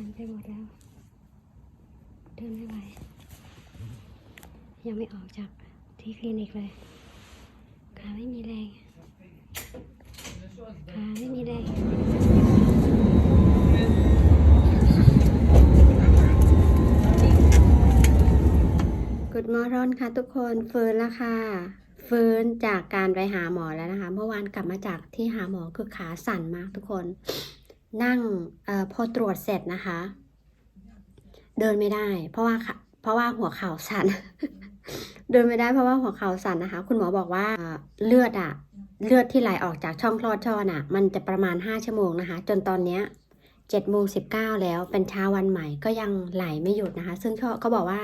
สั่นไปหมดแล้ว เดินไม่ไหว ยังไม่ออกจากที่คลินิกเลย ขาไม่มีแรง ขาไม่มีแรงกุดมอรอนค่ะทุกคนเฟิร์นแล้วค่ะเฟิร์นจากการไปหาหมอแล้วนะคะ เมื่อวานกลับมาจากที่หาหมอคือขาสั่นมากทุกคน นั่งอพอตรวจเสร็จนะคะ เดินไม่ได้ เพราะว่าเพราะว่าหัวเข่าสั่นเดินไม่ได้เพราะว่าหัวเข่าสั่นนะคะ คุณหมอบอกว่าเลือดอะเลือดที่ไหลออกจากช่องคลอดช่อน่ะ มันจะประมาณ 5 ชั่วโมงนะคะ จนตอนเนี้ยเจ็ดโมงสิบเก้าแล้วเป็นเช้าวันใหม่ก็ยังไหลไม่หยุดนะคะ ซึ่งช่อก็บอกว่า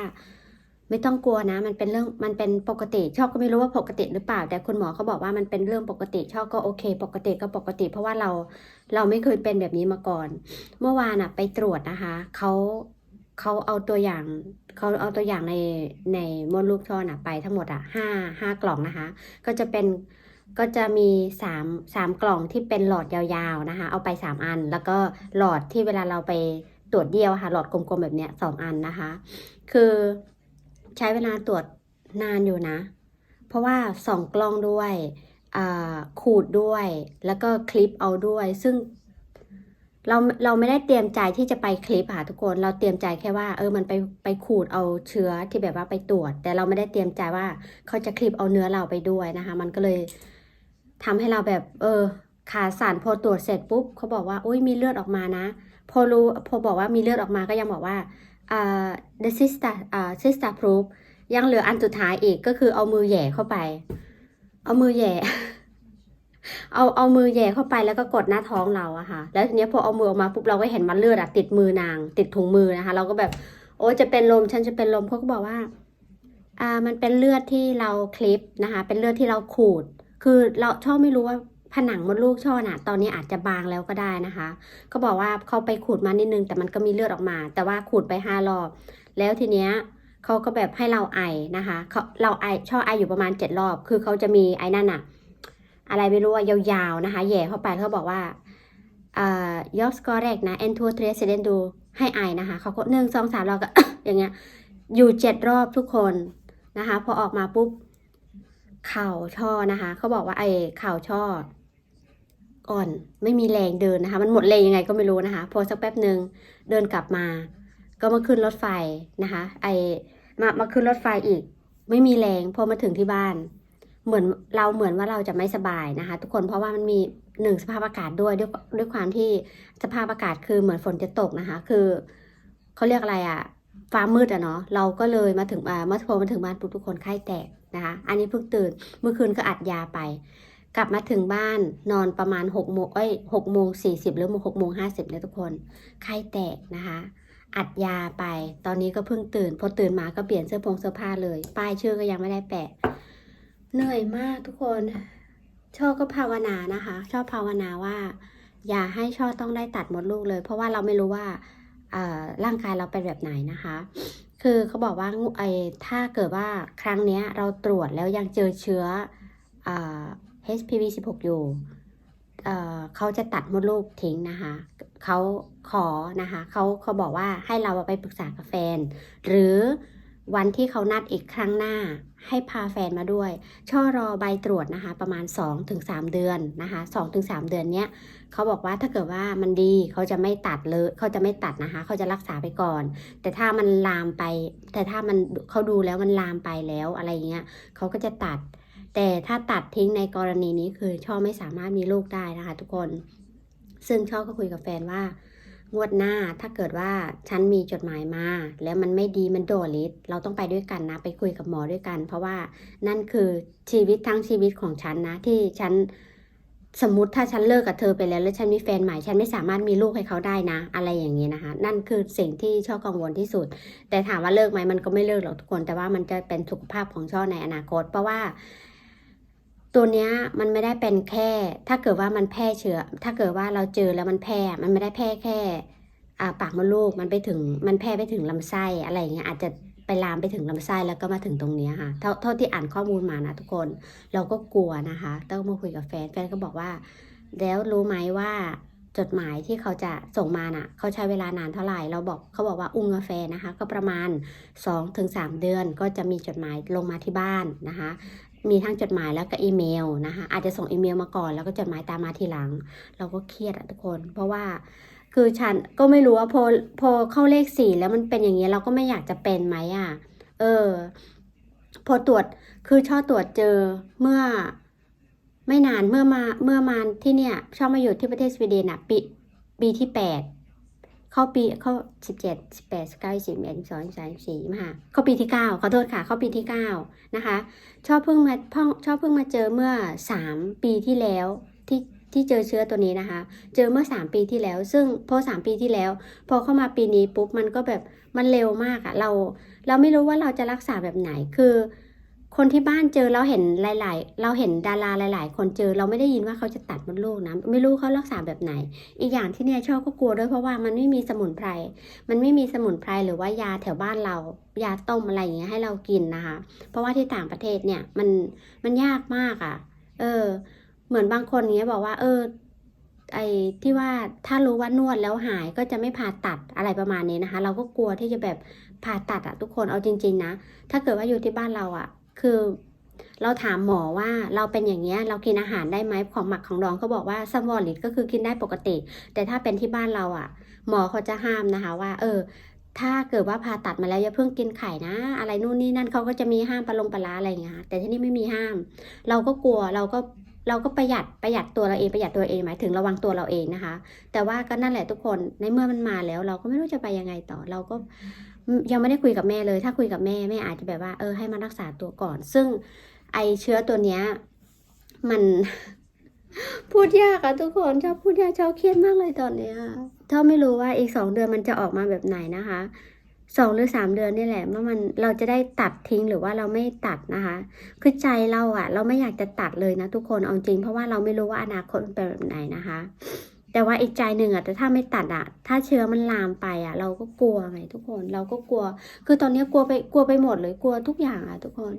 ไม่ต้องกลัวนะ มันเป็นเรื่องมันเป็นปกติชอบก็ไม่รู้ว่าปกติหรือเปล่า แต่คุณหมอเขาบอกว่ามันเป็นเรื่องปกติชอบก็โอเค ปกติก็ปกติ เพราะว่าเราเราไม่เคยเป็นแบบนี้มาก่อน เมื่อวานอะไปตรวจนะคะเขาเขาเอาตัวอย่างเขาเอาตัวอย่างในในมดลูกช่อน่ะไปทั้งหมดอะห้าห้ากล่องนะคะ ก็จะเป็นก็จะมีสามสามกล่องที่เป็นหลอดยาวๆนะคะ เอาไปสามอัน แล้วก็หลอดที่เวลาเราไปตรวจเดียวะค่ะ หลอดกลมๆแบบเนี้ยสองอันนะคะ คือ ใช้เวลาตรวจนานอยู่นะ เพราะว่าส่องกล้องด้วยขูดด้วย แล้วก็คลิปเอาด้วย ซึ่งเราเราไม่ได้เตรียมใจที่จะไปคลิปค่ะทุกคน เราเตรียมใจแค่ว่า เออมันไปไปขูดเอาเชื้อที่แบบว่าไปตรวจ แต่เราไม่ได้เตรียมใจว่าเขาจะคลิปเอาเนื้อเราไปด้วยนะคะ มันก็เลยทำให้เราแบบ เออ ขาสั่นพอตรวจเสร็จปุ๊บเขาบอกว่าโอ้ยมีเลือดออกมานะ พอรู้พอบอกว่ามีเลือดออกมาก็ยังบอกว่า the sister อ่า sister proof ยังเหลืออันสุดท้ายอีกก็คือเอามือแย่เข้าไป เอามือแย่ เอาเอามือแย่เข้าไปแล้วก็กดหน้าท้องเราอะค่ะ แล้วทีเนี้ยพอเอามือออกมาปุ๊บเราก็เห็นมันเลือดอะติดมือนาง ติดถุงมือนะคะ เราก็แบบโอ้จะเป็นลมฉันจะเป็นลมเขาก็บอกว่า อ่า มันเป็นเลือดที่เราคลิปนะคะ เป็นเลือดที่เราขูด คือเราชอบไม่รู้ว่า ผนังมดลูกช่อน่ะ ตอนนี้อาจจะบางแล้วก็ได้นะคะเขาบอกว่าเขาไปขูดมานิดนึง แต่มันก็มีเลือดออกมา แต่ว่าขูดไปห้ารอบ แล้วทีเนี้ยเขาก็แบบให้เราไอนะคะเขาเราไอช่อไออยู่ประมาณเจ็ดรอบ คือเขาจะมีไอนั่นอะอะไรไม่รู้ว่ายาวๆนะคะแย่เข้าไปเขาบอกว่าอ่ายอสกอเรกนะ n 2 3 accident ดูให้ไอนะคะเขาก็หนึ่งสองสามเราก็อย่างเงี้ยอยู่เจ็ดรอบทุกคนนะคะ พอออกมาปุ๊บ เข่าช่อนะคะเขาบอกว่าไอเข่าช่อ อ่อนไม่มีแรงเดินนะคะ มันหมดแรงยังไงก็ไม่รู้นะคะ พอสักแป๊บหนึ่งเดินกลับมา ก็มาขึ้นรถไฟนะคะ ไอมามาขึ้นรถไฟอีก ไม่มีแรงพอมาถึงที่บ้าน เหมือนเราเหมือนว่าเราจะไม่สบายนะคะ ทุกคนเพราะว่ามันมีหนึ่งสภาพอากาศด้วยด้วยด้วยความที่สภาพอากาศคือเหมือนฝนจะตกนะคะ คือเขาเรียกอะไรอะฟ้ามืดอะเนาะเราก็เลยมาถึงอ่าเมื่อพอมาถึงบ้านปุ๊บทุกคนไข้แตกนะคะ อันนี้เพิ่งตื่นเมื่อคืนก็อัดยาไป กลับมาถึงบ้านนอนประมาณหกโมงเอ้ยหกโมงสี่สิบหรือหกโมงห้าสิบเนี่ยทุกคนไข้แตกนะคะ อัดยาไป ตอนนี้ก็เพิ่งตื่น พอตื่นมาก็เปลี่ยนเสื้อผงเสื้อผ้าเลย ป้ายชื่อก็ยังไม่ได้แปะ เหนื่อยมากทุกคนชอบก็ภาวนานะคะ ชอบภาวนาว่า อย่าให้ช่อต้องได้ตัดมดลูกเลย เพราะว่าเราไม่รู้ว่าร่างกายเราเป็นแบบไหนนะคะ คือเขาบอกว่าไอ้ถ้าเกิดว่าครั้งนี้เราตรวจแล้วยังเจอเชื้ออ HPV 16 อยู่เขาจะตัดมดลูกทิ้งนะคะ เขาขอนะคะเขาเขาบอกว่าให้เราไปปรึกษากับแฟน หรือวันที่เขานัดอีกครั้งหน้า ให้พาแฟนมาด้วย ช่อรอใบตรวจนะคะ ประมาณ 2-3 เดือนนะคะ2-3 เดือนเนี้ยเขาบอกว่าถ้าเกิดว่ามันดีเขาจะไม่ตัดเลยเขาจะไม่ตัดนะคะ เขาจะรักษาไปก่อน แต่ถ้ามันลามไป แต่ถ้ามันเขาดูแล้วมันลามไปแล้วอะไรเงี้ยเขาก็จะตัด แต่ถ้าตัดทิ้งในกรณีนี้คือช่อไม่สามารถมีลูกได้นะคะ ทุกคน ซึ่งช่อก็คุยกับแฟนว่างวดหน้าถ้าเกิดว่าฉันมีจดหมายมา แล้วมันไม่ดีมันโดดลิสเราต้องไปด้วยกันนะ ไปคุยกับหมอด้วยกัน เพราะว่านั่นคือชีวิตทั้งชีวิตของฉันนะ ที่ฉันสมมติถ้าฉันเลิกกับเธอไปแล้ว แล้วฉันมีแฟนใหม่ ฉันไม่สามารถมีลูกให้เขาได้นะ อะไรอย่างนี้นะคะ นั่นคือสิ่งที่ช่อกังวลที่สุด แต่ถามว่าเลิกไหมมันก็ไม่เลิกหรอกทุกคน แต่ว่ามันจะเป็นสุขภาพของช่อในอนาคต เพราะว่า ตัวเนี้ยมันไม่ได้เป็นแค่ ถ้าเกิดว่ามันแพร่เชื้อ ถ้าเกิดว่าเราเจอแล้วมันแพร่มันไม่ได้แพร่แค่ปากมดลูกมันไปถึงมันแพร่ไปถึงลำไส้อะไรอย่างเงี้ยอาจจะไปลามไปถึงลำไส้แล้วก็มาถึงตรงนี้ค่ะเท่าเท่าที่อ่านข้อมูลมานะทุกคนเราก็กลัวนะคะต้องมาคุยกับแฟนแฟนก็บอกว่า แล้วรู้ไหมว่าจดหมายที่เขาจะส่งมาน่ะ เขาใช้เวลานานเท่าไหร่ เราบอกเขาบอกว่าอุ้งกาแฟนะคะ ก็ประมาณ 2-3 เดือนก็จะมีจดหมายลงมาที่บ้านนะคะมีทั้งจดหมายแล้วก็อีเมลนะคะ อาจจะส่งอีเมลมาก่อน แล้วก็จดหมายตามมาทีหลัง เราก็เครียดอะทุกคน เพราะว่าคือฉันก็ไม่รู้ว่าพอพอเข้าเลขสี่แล้วมันเป็นอย่างนี้ยเราก็ไม่อยากจะเป็นไหมอะ เออ พอตรวจคือช่อตรวจเจอเมื่อไม่นานเมื่อมาเมื่อมาที่เนี่ย ชอบมาอยู่ที่ประเทศสวีเดนอะปีปีที่แปด เข้าปีเข้าสิบเจ็ดสิบแปดสิบเก้าสิบเอ็ดสองสามสี่มาเข้าปีที่เก้าขอโทษค่ะ เข้าปีที่เก้านะคะ ชอบเพิ่งมาพ่องชอบเพิ่งมาเจอเมื่อสามปีที่แล้วที่ที่เจอเชื้อตัวนี้นะคะ เจอเมื่อสามปีที่แล้ว ซึ่งพอสามปีที่แล้ว พอเข้ามาปีนี้ปุ๊บมันก็แบบมันเร็วมากอะเรา เราไม่รู้ว่าเราจะรักษาแบบไหนคือ คนที่บ้านเจอเราเห็นหลาย ๆ เราเห็นดาราหลาย ๆ คนเจอเราไม่ได้ยินว่าเขาจะตัดมดลูกนะไม่รู้เขารักษาแบบไหน อีกอย่างที่เนี่ยชอบก็กลัวด้วยเพราะว่ามันไม่มีสมุนไพร มันไม่มีสมุนไพรหรือว่ายาแถวบ้านเรา ยาต้มอะไรอย่างเงี้ยให้เรากินนะคะ เพราะว่าที่ต่างประเทศเนี่ยมันมันยากมากอะ่ะ เออ เหมือนบางคนเงี้ยบอกว่า เออไอ้ที่ว่าถ้ารู้ว่านวดแล้วหายก็จะไม่ผ่าตัดอะไรประมาณนี้นะคะ เราก็กลัวที่จะแบบผ่าตัดอะทุกคนเอาจริง ๆ นะ ถ้าเกิดว่าอยู่ที่บ้านเราอะ คือเราถามหมอว่าเราเป็นอย่างเงี้ยเรากินอาหารได้ไหมของหมักของดองเขาบอกว่าซัมวอลิตก็คือกินได้ปกติ แต่ถ้าเป็นที่บ้านเราอะหมอเขาจะห้ามนะคะว่า เออ ถ้าเกิดว่าผ่าตัดมาแล้วอย่าเพิ่งกินไข่นะ อะไรนู่นนี่นั่นเขาก็จะมีห้ามปลาลงปลาอะไรอย่างเงี้ยแต่ที่นี่ไม่มีห้าม เราก็กลัวเราก็ เราก็ประหยัดประหยัดตัวเราเองประหยัดตัวเองหมายถึงระวังตัวเราเองนะคะ แต่ว่าก็นั่นแหละทุกคนในเมื่อมันมาแล้ว เราก็ไม่รู้จะไปยังไงต่อ เราก็ยังไม่ได้คุยกับแม่เลย ถ้าคุยกับแม่แม่อาจจะแบบว่าเออให้มารักษาตัวก่อน ซึ่งไอเชื้อตัวเนี้ยมันพูดยากอะทุกคนชอบพูดยากชอบเครียดมากเลยตอนเนี้ยชอบไม่รู้ว่าอีกสองเดือนมันจะออกมาแบบไหนนะคะ สองหรือสามเดือนนี่แหละว่ามันเราจะได้ตัดทิ้งหรือว่าเราไม่ตัดนะคะคือใจเราอะเราไม่อยากจะตัดเลยนะทุกคนเอาจริง เพราะว่าเราไม่รู้ว่าอนาคตเป็นแบบไหนนะคะ แต่ว่าอีกใจหนึ่งอะแต่ถ้าไม่ตัดอะถ้าเชื้อมันลามไปอะเราก็กลัวไงทุกคนเราก็กลัว คือตอนนี้กลัวไปกลัวไปหมดเลยกลัวทุกอย่างอะทุกคน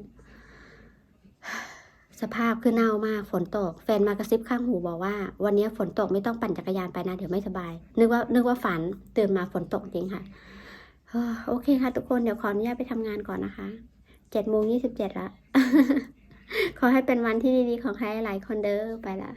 สภาพคือเน่ามากฝนตก แฟนมากระซิบข้างหูบอกว่า วันนี้ฝนตกไม่ต้องปั่นจักรยานไปนะเดี๋ยวไม่สบาย นึกว่านึกว่าฝันตื่นมาฝนตกจริงค่ะ โอเคค่ะทุกคนเดี๋ยวขออนุญาตไปทำงานก่อนนะคะเจ็ดโมงยี่สิบเจ็ดละ ขอให้เป็นวันที่ดีๆของใครหลายคนเด้อไปละ